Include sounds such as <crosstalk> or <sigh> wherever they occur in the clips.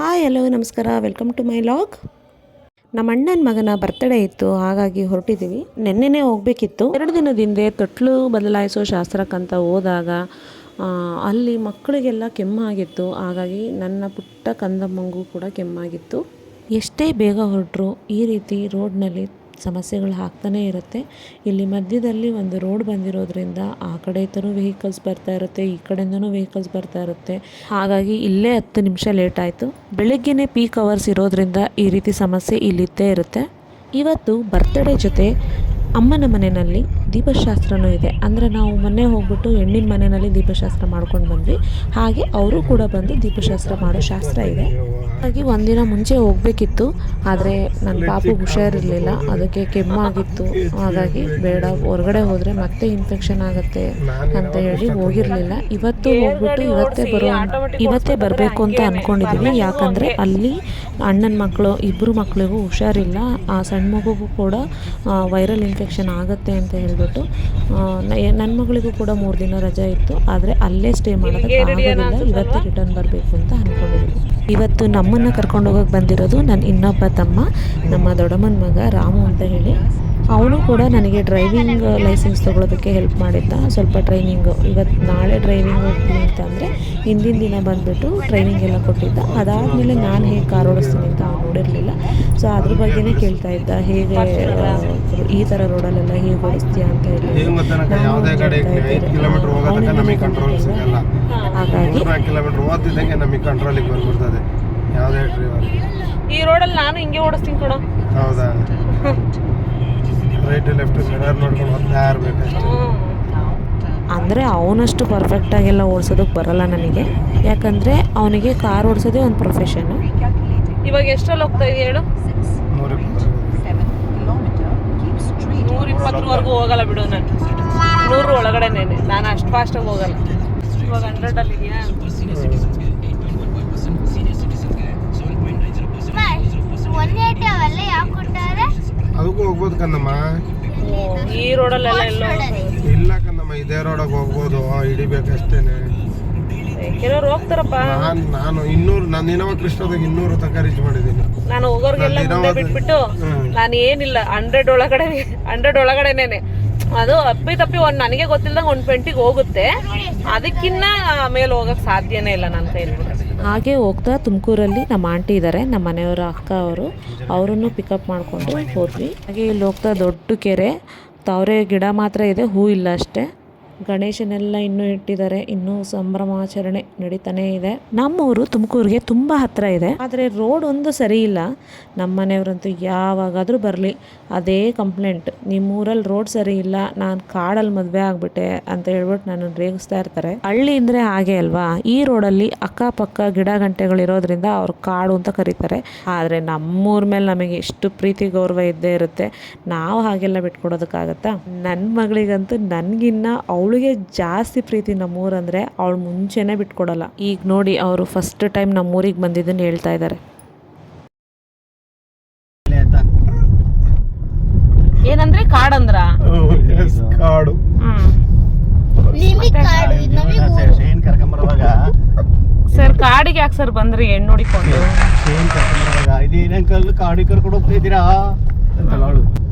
Hi hello ನಮಸ್ಕಾರ. Welcome to my vlog ನಮ್ಮ ಅಣ್ಣನ ಮಗನ ಬರ್ತಡೇ ಇತ್ತು, ಹಾಗಾಗಿ ಹೊರಟಿದ್ದೀವಿ ನೆನ್ನೆನೇ ಹೋಗಬೇಕಿತ್ತು. ಎರಡು ದಿನದ ಹಿಂದೆ ತೊಟ್ಲು ಬದಲಾಯಿಸೋ ಶಾಸ್ತ್ರಕ್ಕಂತ ಹೋದಾಗ ಅಲ್ಲಿ ಮಕ್ಕಳಿಗೆಲ್ಲ ಕೆಮ್ಮಾಗಿತ್ತು. ಹಾಗಾಗಿ ನನ್ನ ಪುಟ್ಟ ಕಂದಮ್ಮಂಗೂ ಕೂಡ ಕೆಮ್ಮಾಗಿತ್ತು. ಎಷ್ಟೇ ಬೇಗ ಹೊರಟರು, ಈ ರೀತಿ ರೋಡ್ನಲ್ಲಿ ಸಮಸ್ಯೆಗಳು ಆಗ್ತಾನೇ ಇರುತ್ತೆ. ಇಲ್ಲಿ ಮಧ್ಯದಲ್ಲಿ ಒಂದು ರೋಡ್ ಬಂದಿರೋದ್ರಿಂದ ಆ ಕಡೆ ತನೂ ವೆಹಿಕಲ್ಸ್ ಬರ್ತಾ ಇರುತ್ತೆ, ಈ ಕಡೆಯಿಂದನೂ ವೆಹಿಕಲ್ಸ್ ಬರ್ತಾ ಇರುತ್ತೆ. ಹಾಗಾಗಿ ಇಲ್ಲೇ ಹತ್ತು ನಿಮಿಷ ಲೇಟ್ ಆಯಿತು. ಬೆಳಗ್ಗೆನೇ ಪೀಕ್ ಅವರ್ಸ್ ಇರೋದ್ರಿಂದ ಈ ರೀತಿ ಸಮಸ್ಯೆ ಇಲ್ಲಿದ್ದೇ ಇರುತ್ತೆ. ಇವತ್ತು ಬರ್ತ್ಡೇ ಜೊತೆ ಅಮ್ಮನ ಮನೆಯಲ್ಲಿ ದೀಪಶಾಸ್ತ್ರನೂ ಇದೆ. ಅಂದರೆ ನಾವು ಮೊನ್ನೆ ಹೋಗ್ಬಿಟ್ಟು ಹೆಣ್ಣಿನ ಮನೆಯಲ್ಲಿ ದೀಪಶಾಸ್ತ್ರ ಮಾಡ್ಕೊಂಡು ಬಂದ್ವಿ. ಹಾಗೆ ಅವರು ಕೂಡ ಬಂದು ದೀಪಶಾಸ್ತ್ರ ಮಾಡೋ ಶಾಸ್ತ್ರ ಇದೆ. ಹಾಗಾಗಿ ಒಂದಿನ ಮುಂಚೆ ಹೋಗಬೇಕಿತ್ತು. ಆದರೆ ನನ್ನ ಪಾಪು ಹುಷಾರಿರಲಿಲ್ಲ. ಅದಕ್ಕೆ ಕೆಮ್ಮಾಗಿತ್ತು. ಹಾಗಾಗಿ ಬೇಡ, ಹೊರಗಡೆ ಹೋದರೆ ಮತ್ತೆ ಇನ್ಫೆಕ್ಷನ್ ಆಗುತ್ತೆ ಅಂತ ಹೇಳಿ ಹೋಗಿರಲಿಲ್ಲ. ಇವತ್ತು ಹೋಗ್ಬಿಟ್ಟು ಇವತ್ತೇ ಬರೋ ಇವತ್ತೇ ಬರಬೇಕು ಅಂತ ಅಂದ್ಕೊಂಡಿದ್ದೀವಿ ಯಾಕಂದರೆ ಅಲ್ಲಿ ಅಣ್ಣನ ಮಕ್ಕಳು ಇಬ್ಬರು ಮಕ್ಕಳಿಗೂ ಹುಷಾರಿಲ್ಲ. ಆ ಸಣ್ಣ ಮಗುಗೂ ಕೂಡ ವೈರಲ್ ಇನ್ಫೆಕ್ಷನ್ ಆಗುತ್ತೆ ಅಂತ ಹೇಳ್ಬಿಟ್ಟು ನನ್ನ ಮಗಳಿಗೂ ಕೂಡ ಮೂರು ದಿನ ರಜೆ ಇತ್ತು ಆದರೆ ಅಲ್ಲೇ ಸ್ಟೇ ಮಾಡೋದಕ್ಕೆ ಆಗೋದಿಲ್ಲ. ಇವತ್ತು ರಿಟರ್ನ್ ಬರಬೇಕು ಅಂತ ಅಂದ್ಕೊಂಡಿದ್ದೀನಿ ಇವತ್ತು ನಮ್ಮನ್ನು ಕರ್ಕೊಂಡು ಹೋಗೋಕೆ ಬಂದಿರೋದು ನನ್ನ ಇನ್ನೊಬ್ಬ ತಮ್ಮ ನಮ್ಮ ದೊಡ್ಡಮ್ಮನ ಮಗ ರಾಮು ಅಂತ ಹೇಳಿ. ಅವನು ಕೂಡ ನನಗೆ ಡ್ರೈವಿಂಗ್ ಲೈಸೆನ್ಸ್ ತೊಗೊಳೋದಕ್ಕೆ ಹೆಲ್ಪ್ ಮಾಡಿದ್ದ. ಸ್ವಲ್ಪ ಟ್ರೈನಿಂಗ್ ಇವತ್ತು ನಾಳೆ ಡ್ರೈವಿಂಗ್ ಹೋಗ್ತೀನಿ ಅಂತ ಅಂದರೆ ಹಿಂದಿನ ದಿನ ಬಂದುಬಿಟ್ಟು ಟ್ರೈನಿಂಗ್ ಎಲ್ಲ ಕೊಟ್ಟಿದ್ದ. ಅದಾದಮೇಲೆ ನಾನು ಹೇಗೆ ಕಾರ್ ಓಡಿಸ್ತೀನಿ ಅಂತ ಅವ್ನು ನೋಡಿರಲಿಲ್ಲ. ಸೊ ಅದ್ರ ಬಗ್ಗೆನೇ ಕೇಳ್ತಾ ಇದ್ದ. ಹೇಗೆ ಈ ಥರ ರೋಡಲ್ಲೆಲ್ಲ ಹೇಗೆ ಓಡಿಸ್ತೀಯ ಅಂತ ಹೇಳಿ. ಹಾಗಾಗಿ ನಮಗೆ ಕಂಟ್ರೋಲಿಗೆ ಬಂದ್ಬಿಡ್ತದೆ. ಯಾವುದೇ ಡ್ರೈವರ್ ಈ ರೋಡಲ್ಲಿ ನಾನು ಹಿಂಗೆ ಓಡಿಸ್ತೀನಿ ಕೂಡ ಹೌದಾ? <laughs> ರೈಟ್ ಲೆಫ್ಟ್ ಮಿರರ್ ನೋಡ್ಕೊಂಡು ಹೋಗ್ತಾ ಇರಬೇಕು ಅಂದರೆ ಅವನಷ್ಟು ಪರ್ಫೆಕ್ಟಾಗೆಲ್ಲ ಓಡಿಸೋದಕ್ಕೆ ಬರಲ್ಲ ನನಗೆ. ಯಾಕಂದರೆ ಅವನಿಗೆ ಕಾರ್ ಓಡಿಸೋದೇ ಒಂದು ಪ್ರೊಫೆಷನ್ನು ಇವಾಗ ಎಷ್ಟರಲ್ಲಿ ಹೋಗ್ತಾ ಇದೆಯಾ ಹೇಳು? ನೂರ ಇಪ್ಪತ್ತು ನೂರ ಇಪ್ಪತ್ತರವರೆಗೂ ಹೋಗಲ್ಲ ಬಿಡು ನಾನು. ನೂರು ಒಳಗಡೆನೇ ನಾನು ಅಷ್ಟು ಫಾಸ್ಟಾಗಿ ಹೋಗಲ್ಲ. ಇವಾಗ ಹಂಡ್ರೆಡಲ್ಲಿ ಇದೆಯಾ? ಒನ್ ಏಟಿ ಅವೆಲ್ಲ ಯಾಕೆ ಕೊಟ್ಟಾರೆ ಅದಕ್ಕೂ ಹೋಗ್ಬೋದು ಕಣ್ಣಮ್ಮ ಈ ರೋಡಲ್ಲೆಲ್ಲ ಎಲ್ಲೋ ಇಲ್ಲ ಕಣ್ಣಮ್ಮ ಇದೇ ರೋಡಾಗ ಹೋಗ್ಬೋದು ಹಿಡಿಬೇಕಷ್ಟೇನೆ. ಕೆಲವ್ರು ಹೋಗ್ತಾರಪ್ಪ. ನಾನು ನಾನು ಇನ್ನೂರು ನಾನು ದಿನವ ಕೃಷ್ಣದಾಗ ಇನ್ನೂರು ತನಕ ರೀಚ್ ಮಾಡಿದ್ದೀನಿ. ನಾನು ಹೋಗೋರ್ಗೆಲ್ಲ ಮುಂದೆ ಬಿಟ್ಬಿಟ್ಟು. ನಾನು ಏನಿಲ್ಲ ಹಂಡ್ರೆಡ್ ಒಳಗಡೆ ಹಂಡ್ರೆಡ್ ಒಳಗಡೆನೇನೆ. ಅದು ಅಪ್ಪಿ ತಪ್ಪಿ ಒಂದು ನನಗೆ ಗೊತ್ತಿಲ್ದಂಗೆ ಒಂದು ಟ್ವೆಂಟಿಗೆ ಹೋಗುತ್ತೆ. ಅದಕ್ಕಿನ್ನ ಮೇಲೆ ಹೋಗಕ್ಕೆ ಸಾಧ್ಯನೇ ಇಲ್ಲ ನನ್ನ ಕೈಲಿ ಹಾಗೆ ಹೋಗ್ತಾ ತುಮಕೂರಲ್ಲಿ ನಮ್ಮ ಆಂಟಿ ಇದ್ದಾರೆ ನಮ್ಮ ಮನೆಯವರ ಅಕ್ಕ ಅವರು. ಅವರನ್ನು ಪಿಕಪ್ ಮಾಡಿಕೊಂಡು ಹೋದ್ವಿ. ಹಾಗೆ ಇಲ್ಲಿ ಹೋಗ್ತಾ ದೊಡ್ಡ ಕೆರೆ. ತಾವರೆ ಗಿಡ ಮಾತ್ರ ಇದೆ, ಹೂ ಇಲ್ಲ ಅಷ್ಟೇ. ಗಣೇಶನೆಲ್ಲ ಇನ್ನೂ ಇಟ್ಟಿದ್ದಾರೆ. ಇನ್ನೂ ಸಂಭ್ರಮಾಚರಣೆ ನಡೀತಾನೆ ಇದೆ. ನಮ್ಮೂರು ತುಮಕೂರಿಗೆ ತುಂಬ ಹತ್ತಿರ ಇದೆ. ಆದರೆ ರೋಡ್ ಒಂದು ಸರಿ ಇಲ್ಲ. ನಮ್ಮ ಮನೆಯವರಂತೂ ಯಾವಾಗಾದರೂ ಬರಲಿ. ಅದೇ ಕಂಪ್ಲೇಂಟ್. ನಿಮ್ಮೂರಲ್ಲಿ ರೋಡ್ ಸರಿ ಇಲ್ಲ. ನಾನು ಕಾಡಲ್ಲಿ ಮದುವೆ ಆಗಿಬಿಟ್ಟೆ ಅಂತ ಹೇಳ್ಬಿಟ್ಟು ನಾನು ರೇಗಿಸ್ತಾ ಇರ್ತಾರೆ. ಹಳ್ಳಿ ಅಂದರೆ ಹಾಗೆ ಅಲ್ವಾ? ಈ ರೋಡಲ್ಲಿ ಅಕ್ಕಪಕ್ಕ ಗಿಡ ಗಂಟೆಗಳಿರೋದ್ರಿಂದ ಅವ್ರು ಕಾಡು ಅಂತ ಕರೀತಾರೆ. ಆದರೆ ನಮ್ಮೂರ ಮೇಲೆ ನಮಗೆ ಎಷ್ಟು ಪ್ರೀತಿ, ಗೌರವ ಇದ್ದೇ ಇರುತ್ತೆ. ನಾವು ಹಾಗೆಲ್ಲ ಬಿಟ್ಕೊಡೋದಕ್ಕಾಗತ್ತಾ? ನನ್ನ ಮಗಳಿಗಂತೂ ನನಗಿನ್ನ ಅವಳಿಗೆ ಜಾಸ್ತಿ ಪ್ರೀತಿ ನಮ್ಮೂರಂದರೆ ಅವಳು ಮುಂಚೆನೇ ಬಿಟ್ಕೊಡಲ್ಲ. ಈಗ ನೋಡಿ ಅವರು ಫಸ್ಟ್ ಟೈಮ್ ನಮ್ಮೂರಿಗೆ ಬಂದಿದ್ದನ್ನು ಹೇಳ್ತಾ ಇದ್ದಾರೆ ಏನಂದ್ರೆ ಕಾಡಂದ್ರ? ಎಸ್ ಕಾಡು. ಸರ್ ಕಾಡಿಗೆ ಯಾಕೆ ಸರ್ ಬಂದ್ರಿ ಹೆಣ್ಣು ನೋಡಿಕೊಂಡು? ಕಾಡಿಗೆ ಕರ್ಕೊಂಡು ಹೋಗ್ತಾ ಇದ್ದೀರಾ? ಅಂತ ಅವಳು. ಇದನ್ನ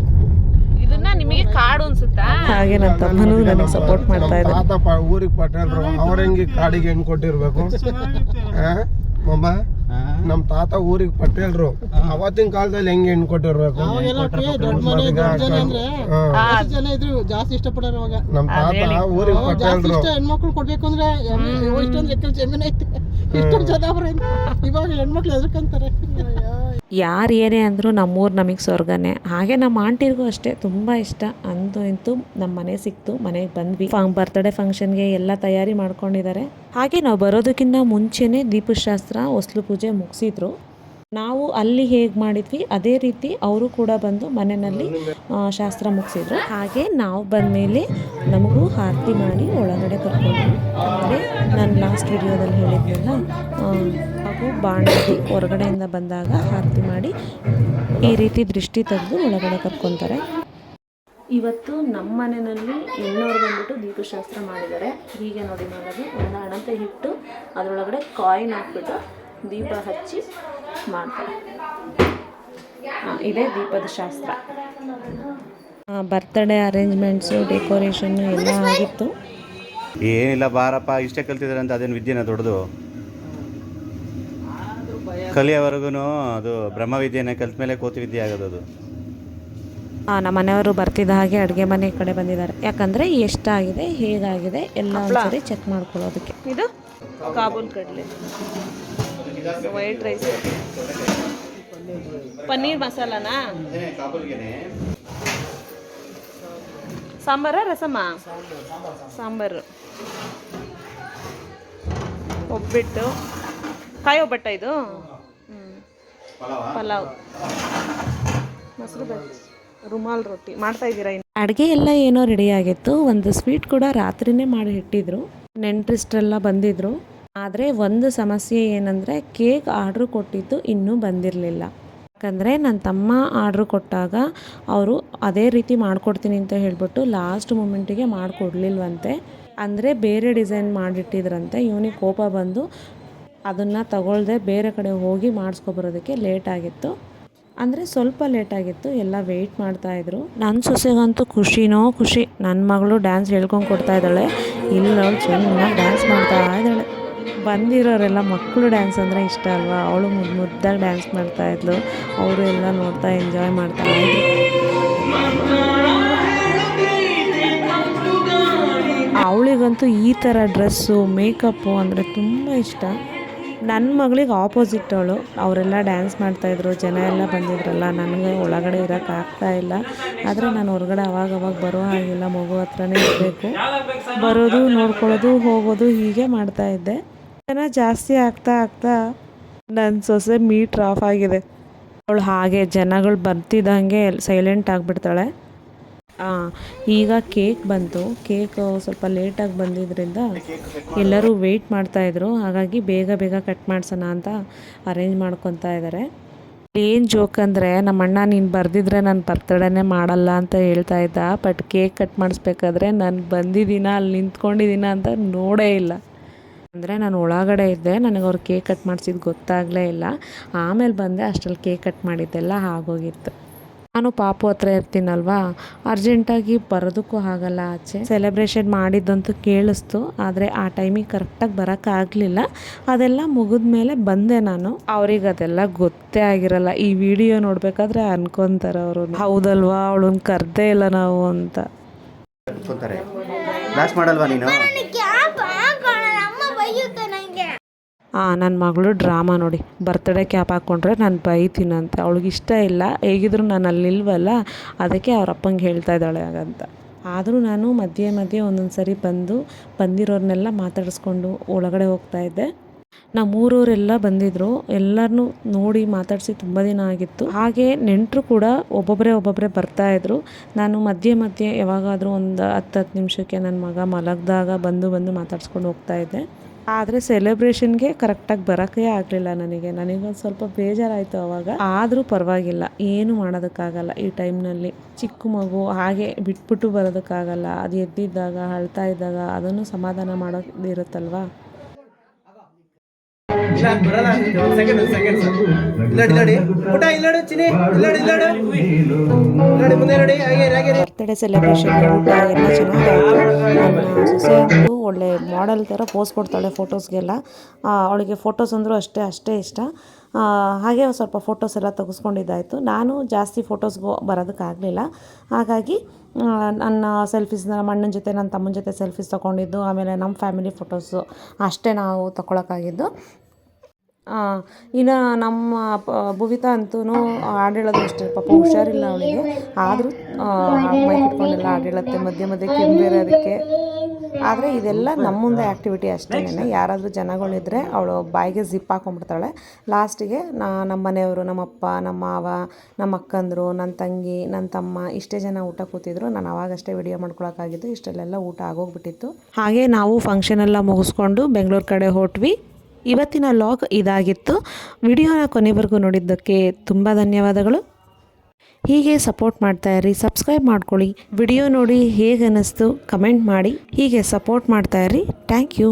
ನಿಮಗೆ ಕಾಡು ಅನ್ಸುತ್ತಾ? ಹಾಗೆ ನನ್ನ ತಮ್ಮನೂ ನನಗೆ ಸಪೋರ್ಟ್ ಮಾಡ್ತಾ ಇದ್ದಾರೆ. ತಾತ ಪ- ಊರಿಗೆ ಪಟೇಲ್ರು ಅವ್ರ ಹೆಂಗೆ ಕಾಡಿಗೆ ಹೆಂಗ್ ಕೊಟ್ಟಿರ್ಬೇಕು? ಆ? ಮಮ್ಮ ನಮ್ ತಾತ ಊರಿಗೆ ಪಟೇಲ್ರು ಅವತ್ತಿನ ಕಾಲದಲ್ಲಿ ಹೆಂಗೆ ಹೆಣ್ಣು ಕೊಟ್ಟಿರ್ಬೇಕು? ಹಾ. ಜನ ಇದ್ರು ಜಾಸ್ತಿ ಇಷ್ಟಪಡೋರು ಅವಾಗ ನಮ್ಮ ತಾತ ಊರಿಗೆ ಪಟೇಲ್ರು ಇಷ್ಟ ಹೆಣ್ಮಕ್ಳು ಕೊಡ್ಬೇಕು ಅಂದ್ರೆ ಎಮ್ಮೆ- ಇಷ್ಟೊಂದು ಎಕರೆ ಜಮೀನ್ ಐತೆ. ಇಷ್ಟೊಂದು ಜನ ಅವ್ರೆ ಇವಾಗ ಹೆಣ್ಮಕ್ಳು ಎದ್ರಕಂತಾರೆ ಯಾರು ಏನೇ ಅಂದರೂ ನಮ್ಮೂರು ನಮಗೆ ಸ್ವರ್ಗನೇ. ಹಾಗೆ ನಮ್ಮ ಆಂಟಿಗೂ ಅಷ್ಟೇ, ತುಂಬ ಇಷ್ಟ. ಅಂತೂ ಇಂತೂ ನಮ್ಮ ಮನೆ ಸಿಕ್ತು, ಮನೆಗೆ ಬಂದ್ವಿ. ಬರ್ತ್ಡೇ ಫಂಕ್ಷನ್ಗೆ ಎಲ್ಲ ತಯಾರಿ ಮಾಡ್ಕೊಂಡಿದ್ದಾರೆ ಹಾಗೆ ನಾವು ಬರೋದಕ್ಕಿಂತ ಮುಂಚೆನೇ ದೀಪಶಾಸ್ತ್ರ, ಹೊಸ್ಲು ಪೂಜೆ ಮುಗಿಸಿದ್ರು. ನಾವು ಅಲ್ಲಿ ಹೇಗೆ ಮಾಡಿದ್ವಿ, ಅದೇ ರೀತಿ ಅವರು ಕೂಡ ಬಂದು ಮನೆಯಲ್ಲಿ ಶಾಸ್ತ್ರ ಮುಗಿಸಿದ್ರು. ಹಾಗೆ ನಾವು ಬಂದಮೇಲೆ ನಮಗೂ ಆರತಿ ಮಾಡಿ ಒಳಗಡೆ ಕರ್ಕೊಂಡ್ರು. ಅಂದರೆ ನಾನು ಲಾಸ್ಟ್ ವಿಡಿಯೋದಲ್ಲಿ ಹೇಳಿದ್ನಲ್ಲ ಹಾಗೂ ಬಾಣಿ ಹೊರಗಡೆಯಿಂದ ಬಂದಾಗ ಆರತಿ ಮಾಡಿ ಈ ರೀತಿ ದೃಷ್ಟಿ ತೆಗೆದು ಒಳಗಡೆ ಕರ್ಕೊತಾರೆ. ಇವತ್ತು ನಮ್ಮ ಮನೆಯಲ್ಲಿ ಹೆಣ್ಣವ್ರು ಬಂದ್ಬಿಟ್ಟು ದೀಪಶಾಸ್ತ್ರ ಮಾಡಿದ್ದಾರೆ. ಹೀಗೆ ನೋಡಿ ಮಾಡೋದು ಒಂದು ಹಣತೆ ಹಿಟ್ಟು, ಅದರೊಳಗಡೆ ಕಾಯಿನ್ ಹಾಕ್ಬಿಟ್ಟು ದೀಪ ಹಚ್ಚಿ ಮಾಡ್ತಾರೆ ಇದೇ ದೀಪದ ಶಾಸ್ತ್ರ ಬರ್ತ್ಡೇ ಅರೇಂಜ್ಮೆಂಟ್ಸು ಡೆಕೋರೇಷನ್ನು ಎಲ್ಲ ಆಗಿತ್ತು. ಏನಿಲ್ಲ ಬಾರಪ್ಪ ಇಷ್ಟೇ ಕಲ್ತಿದ್ದಾರೆ ಅಂತ ಅದೇನು ವಿದ್ಯೆನ ದೊಡ್ಡದು? ಕಲಿಯವರೆಗೂ ಅದು ಬ್ರಹ್ಮವಿದ್ಯೆನೇ ಕಲ್ತ ಮೇಲೆ ಕೋತಿ ವಿದ್ಯೆ ಆಗೋದು ಅದು. ಆ, ನಮ್ಮ ಮನೆಯವರು ಬರ್ತಿದ್ದ ಹಾಗೆ ಅಡುಗೆ ಮನೆ ಕಡೆ ಬಂದಿದ್ದಾರೆ. ಯಾಕಂದರೆ ಎಷ್ಟಾಗಿದೆ ಹೇಗಾಗಿದೆ ಎಲ್ಲ ಸರಿ ಚೆಕ್ ಮಾಡ್ಕೊಳ್ಳೋದಕ್ಕೆ. ಇದು ಕಾಬೂಲ್ ಕಡಲೆ. White rice. ಪನ್ನೀರ್ ಮಸಾಲನಾ? ಸಾಂಬಾರ, ರಸಮ? ಸಾಂಬಾರು. ಒಬ್ಬಿಟ್ಟು. ಕಾಯಿ ಒಬ್ಬಟ್ಟ ಇದು. ಪಲಾವ್. ಮೊಸರು ರುಮಾಲ್ ರೊಟ್ಟಿ. ಮಾಡ್ತಾ ಇದ್ದೀರಾ ಅಡುಗೆ ಎಲ್ಲ ಏನೋ ರೆಡಿ ಆಗಿತ್ತು. ಒಂದು ಸ್ವೀಟ್ ಕೂಡ ರಾತ್ರಿನೇ ಮಾಡಿ ಇಟ್ಟಿದ್ರು. ನೆಂಟ್ರಿಸ್ಟ್ರೆಲ್ಲ ಬಂದಿದ್ರು. ಆದರೆ ಒಂದು ಸಮಸ್ಯೆ ಏನಂದರೆ ಕೇಕ್ ಆರ್ಡ್ರ್ ಕೊಟ್ಟಿದ್ದು ಇನ್ನೂ ಬಂದಿರಲಿಲ್ಲ. ಯಾಕಂದರೆ ನನ್ನ ತಮ್ಮ ಆರ್ಡ್ರ್ ಕೊಟ್ಟಾಗ ಅವರು ಅದೇ ರೀತಿ ಮಾಡಿಕೊಡ್ತೀನಿ ಅಂತ ಹೇಳಿಬಿಟ್ಟು ಲಾಸ್ಟ್ ಮೂಮೆಂಟಿಗೆ ಮಾಡಿಕೊಡ್ಲಿಲ್ವಂತೆ. ಅಂದರೆ ಬೇರೆ ಡಿಸೈನ್ ಮಾಡಿಟ್ಟಿದ್ರಂತೆ, ಇವನಿಗೆ ಕೋಪ ಬಂದು ಅದನ್ನು ತಗೊಳ್ದೆ ಬೇರೆ ಕಡೆ ಹೋಗಿ ಮಾಡಿಸ್ಕೊಬರೋದಕ್ಕೆ ಲೇಟ್ ಆಗಿತ್ತು. ಅಂದರೆ ಸ್ವಲ್ಪ ಲೇಟ್ ಆಗಿತ್ತು, ಎಲ್ಲ ವೆಯ್ಟ್ ಮಾಡ್ತಾ ಇದ್ರು. ನನ್ನ ಸೊಸೆಗಂತೂ ಖುಷಿನೋ ಖುಷಿ ನನ್ನ ಮಗಳು ಡ್ಯಾನ್ಸ್ ಹೇಳ್ಕೊಂಡು ಕೊಡ್ತಾ ಇದ್ದಾಳೆ. ಇಲ್ಲ ಚೆನ್ನಾಗಿ ಡ್ಯಾನ್ಸ್ ಮಾಡ್ತಾ ಇದ್ದಾಳೆ. ಬಂದಿರೋರೆಲ್ಲ ಮಕ್ಕಳು ಡ್ಯಾನ್ಸ್ ಅಂದರೆ ಇಷ್ಟ ಅಲ್ವಾ? ಅವಳು ಮುದ್ದು ಮುದ್ದಾಗಿ ಡ್ಯಾನ್ಸ್ ಮಾಡ್ತಾ ಇದ್ಲು. ಅವರು ಎಲ್ಲ ನೋಡ್ತಾ ಎಂಜಾಯ್ ಮಾಡ್ತಾ ಇದ್ರು. ಅವಳಿಗಂತೂ ಈ ಥರ ಡ್ರೆಸ್ಸು ಮೇಕಪ್ಪು ಅಂದರೆ ತುಂಬ ಇಷ್ಟ. ನನ್ನ ಮಗಳಿಗೆ ಆಪೋಸಿಟ್ ಅವಳು. ಅವರೆಲ್ಲ ಡ್ಯಾನ್ಸ್ ಮಾಡ್ತಾಯಿದ್ರು ಜನ ಎಲ್ಲ ಬಂದಿದ್ರಲ್ಲ, ನನಗೆ ಒಳಗಡೆ ಇರೋಕ್ಕಾಗ್ತಾ ಇಲ್ಲ. ಆದರೆ ನಾನು ಹೊರಗಡೆ ಅವಾಗ ಅವಾಗ ಬರೋ ಹಾಗಿಲ್ಲ. ಮಗು ಹತ್ರನೇ ಇರಬೇಕು. ಬರೋದು, ನೋಡ್ಕೊಳ್ಳೋದು, ಹೋಗೋದು ಹೀಗೆ ಮಾಡ್ತಾ ಇದ್ದೆ. ಜನ ಜಾಸ್ತಿ ಆಗ್ತಾ ಆಗ್ತಾ ನನ್ನ ಸೊಸೆ ಮೀಟ್ರ್ ಆಫ್ ಆಗಿದೆ. ಅವಳು ಹಾಗೆ ಜನಗಳು ಬರ್ತಿದ್ದಂಗೆ ಸೈಲೆಂಟ್ ಆಗಿಬಿಡ್ತಾಳೆ. ಈಗ ಕೇಕ್ ಬಂತು. ಕೇಕ್ ಸ್ವಲ್ಪ ಲೇಟಾಗಿ ಬಂದಿದ್ದರಿಂದ ಎಲ್ಲರೂ ವೆಯ್ಟ್ ಮಾಡ್ತಾಯಿದ್ರು ಹಾಗಾಗಿ ಬೇಗ ಬೇಗ ಕಟ್ ಮಾಡ್ಸೋಣ ಅಂತ ಅರೇಂಜ್ ಮಾಡ್ಕೊತಾ ಇದ್ದಾರೆ ಏನು ಜೋಕ್ ಅಂದರೆ, ನಮ್ಮ ಅಣ್ಣ ನೀನು ಬರೆದಿದ್ರೆ ನಾನು ಬರ್ತಡೇನೇ ಮಾಡಲ್ಲ ಅಂತ ಹೇಳ್ತಾ ಇದ್ದ ಬಟ್ ಕೇಕ್ ಕಟ್ ಮಾಡಿಸ್ಬೇಕಾದ್ರೆ ನಾನು ಬಂದಿದ್ದೀನ, ಅಲ್ಲಿ ನಿಂತ್ಕೊಂಡಿದ್ದೀನ ಅಂತ ನೋಡೇ ಇಲ್ಲ. ಅಂದರೆ ನಾನು ಒಳಗಡೆ ಇದ್ದೆ, ನನಗೆ ಅವ್ರು ಕೇಕ್ ಕಟ್ ಮಾಡಿಸಿದ್ದು ಗೊತ್ತಾಗಲೇ ಇಲ್ಲ. ಆಮೇಲೆ ಬಂದೆ, ಅಷ್ಟರಲ್ಲಿ ಕೇಕ್ ಕಟ್ ಮಾಡಿದ್ದೆಲ್ಲ ಆಗೋಗಿತ್ತು. ನಾನು ಪಾಪು ಹತ್ರ ಇರ್ತೀನಲ್ವಾ, ಅರ್ಜೆಂಟಾಗಿ ಬರೋದಕ್ಕೂ ಆಗಲ್ಲ ಆಚೆ. ಸೆಲೆಬ್ರೇಷನ್ ಮಾಡಿದ್ದಂತೂ ಕೇಳಿಸ್ತು, ಆದರೆ ಆ ಟೈಮಿಗೆ ಕರೆಕ್ಟಾಗಿ ಬರೋಕ್ಕಾಗಲಿಲ್ಲ. ಅದೆಲ್ಲ ಮುಗಿದ ಮೇಲೆ ಬಂದೆ ನಾನು. ಅವ್ರಿಗೆ ಅದೆಲ್ಲ ಗೊತ್ತೇ ಆಗಿರಲ್ಲ, ಈ ವಿಡಿಯೋ ನೋಡಬೇಕಾದ್ರೆ ಅನ್ಕೊತಾರೆ ಅವರು. ಹೌದಲ್ವಾ, ಅವಳನ್ನ ಕರೆದೇ ಇಲ್ಲ ನಾವು ಅಂತ. ಮಾಡಲ್ವಾ ನೀನು? ನನ್ನ ಮಗಳು ಡ್ರಾಮಾ ನೋಡಿ. ಬರ್ತ್ಡೇ ಕ್ಯಾಪ್ ಹಾಕ್ಕೊಂಡ್ರೆ ನಾನು ಬೈತೀನಂತೆ ಅವಳಿಗೆ ಇಷ್ಟ ಇಲ್ಲ. ಹೇಗಿದ್ರು ನಾನು ಅಲ್ಲಿ ಇಲ್ವಲ್ಲ ಅದಕ್ಕೆ ಅವ್ರ ಅಪ್ಪಂಗೆ ಹೇಳ್ತಾ ಇದ್ದಾಳೆ ಹಾಗಂತ. ಆದರೂ ನಾನು ಮಧ್ಯೆ ಮಧ್ಯೆ ಒಂದೊಂದು ಸರಿ ಬಂದು ಬಂದಿರೋರನ್ನೆಲ್ಲ ಮಾತಾಡಿಸ್ಕೊಂಡು ಒಳಗಡೆ ಹೋಗ್ತಾ ಇದ್ದೆ. ನಮ್ಮೂರವರೆಲ್ಲ ಬಂದಿದ್ರು. ಎಲ್ಲರನ್ನೂ ನೋಡಿ ಮಾತಾಡಿಸಿ ತುಂಬ ದಿನ ಆಗಿತ್ತು. ಹಾಗೆ ನೆಂಟರು ಕೂಡ ಒಬ್ಬೊಬ್ಬರೇ ಒಬ್ಬೊಬ್ಬರೇ ಬರ್ತಾಯಿದ್ರು ನಾನು ಮಧ್ಯೆ ಮಧ್ಯೆ ಯಾವಾಗಾದರೂ ಒಂದು ಹತ್ತು ಹತ್ತು ನಿಮಿಷಕ್ಕೆ ನನ್ನ ಮಗ ಮಲಗಿದಾಗ ಬಂದು ಬಂದು ಮಾತಾಡಿಸ್ಕೊಂಡು ಹೋಗ್ತಾ ಇದ್ದೆ. ಆದರೆ ಸೆಲೆಬ್ರೇಷನ್ಗೆ ಕರೆಕ್ಟಾಗಿ ಬರೋಕ್ಕೆ ಆಗಲಿಲ್ಲ ನನಗೆ. ನನಗೊಂದು ಸ್ವಲ್ಪ ಬೇಜಾರಾಯಿತು ಅವಾಗ. ಆದರೂ ಪರವಾಗಿಲ್ಲ. ಏನು ಮಾಡೋದಕ್ಕಾಗಲ್ಲ ಈ ಟೈಮ್ನಲ್ಲಿ ಚಿಕ್ಕ ಮಗು, ಹಾಗೆ ಬಿಟ್ಬಿಟ್ಟು ಬರೋದಕ್ಕಾಗಲ್ಲ. ಅದು ಎದ್ದಿದ್ದಾಗ, ಅಳ್ತಾ ಇದ್ದಾಗ ಅದನ್ನು ಸಮಾಧಾನ ಮಾಡೋದಿರುತ್ತಲ್ವಾ? ಸೆಲೆಬ್ರೇಷನ್ ಎಲ್ಲ ಒಳ್ಳೆ ಮಾಡೆಲ್ ಥರ ಪೋಸ್ ಕೊಡ್ತಾಳೆ ಫೋಟೋಸ್ಗೆಲ್ಲ ಅವಳಿಗೆ ಫೋಟೋಸ್ ಅಂದರೂ ಅಷ್ಟೇ ಅಷ್ಟೇ ಇಷ್ಟ. ಹಾಗೆ ಸ್ವಲ್ಪ ಫೋಟೋಸ್ ಎಲ್ಲ ತೆಗೆಸ್ಕೊಂಡಿದ್ದಾಯಿತು. ನಾನು ಜಾಸ್ತಿ ಫೋಟೋಸ್ಗೂ ಬರೋದಕ್ಕಾಗಲಿಲ್ಲ. ಹಾಗಾಗಿ ನನ್ನ ಸೆಲ್ಫೀಸ್ ನಮ್ಮ ಅಣ್ಣನ ಜೊತೆ, ನನ್ನ ತಮ್ಮನ ಜೊತೆ ಸೆಲ್ಫೀಸ್ ತೊಗೊಂಡಿದ್ದು, ಆಮೇಲೆ ನಮ್ಮ ಫ್ಯಾಮಿಲಿ ಫೋಟೋಸು ಅಷ್ಟೇ ನಾವು ತೊಗೊಳಕ್ಕಾಗಿದ್ದು ಇನ್ನು ನಮ್ಮ ಪ ಅಂತೂ ಹಾಡು ಅಷ್ಟೇ, ಪಾಪ ಹುಷಾರಿಲ್ಲ ಅವಳಿಗೆ. ಆದರೂ ಮೈಕ್ ಇಟ್ಕೊಂಡಿಲ್ಲ ಹಾಡು ಹೇಳುತ್ತೆ ಮಧ್ಯೆ ಮಧ್ಯೆ ಕೆಮ್ಬೇರೆ ಅದಕ್ಕೆ ಆದರೆ ಇದೆಲ್ಲ ನಮ್ಮ ಮುಂದೆ ಆ್ಯಕ್ಟಿವಿಟಿ ಅಷ್ಟೇನೆ ಯಾರಾದರೂ ಜನಗಳಿದ್ರೆ ಅವಳು ಬಾಯಿಗೆ ಜಿಪ್ ಹಾಕೊಂಡ್ಬಿಡ್ತಾಳೆ. ಲಾಸ್ಟಿಗೆ ನಾ, ನಮ್ಮ ಮನೆಯವರು ನಮ್ಮಪ್ಪ ನಮ್ಮ ಮಾವ, ನಮ್ಮ ಅಕ್ಕಂದರು, ನನ್ನ ತಂಗಿ, ನನ್ನ ತಮ್ಮ ಇಷ್ಟೇ ಜನ ಊಟ ಕೂತಿದ್ರು. ನಾನು ಅವಾಗಷ್ಟೇ ವಿಡಿಯೋ ಮಾಡ್ಕೊಳಕ್ಕಾಗಿದ್ದು, ಇಷ್ಟಲ್ಲೆಲ್ಲ ಊಟ ಆಗೋಗ್ಬಿಟ್ಟಿತ್ತು. ಹಾಗೆ ನಾವು ಫಂಕ್ಷನ್ ಎಲ್ಲ ಮುಗಿಸ್ಕೊಂಡು ಬೆಂಗಳೂರು ಕಡೆ ಹೊರಟ್ವಿ ಇವತ್ತಿನ ಲಾಗ್ ಇದಾಗಿತ್ತು. ವಿಡಿಯೋನ ಕೊನೆವರೆಗೂ ನೋಡಿದ್ದಕ್ಕೆ ತುಂಬ ಧನ್ಯವಾದಗಳು. ಹೀಗೆ ಸಪೋರ್ಟ್ ಮಾಡ್ತಾ ಇರಿ ಸಬ್ಸ್ಕ್ರೈಬ್ ಮಾಡ್ಕೊಳ್ಳಿ. ವಿಡಿಯೋ ನೋಡಿ ಹೇಗೆ ಅನ್ನಿಸ್ತು ಕಮೆಂಟ್ ಮಾಡಿ. ಹೀಗೆ ಸಪೋರ್ಟ್ ಮಾಡ್ತಾ ಇರಿ. Thank you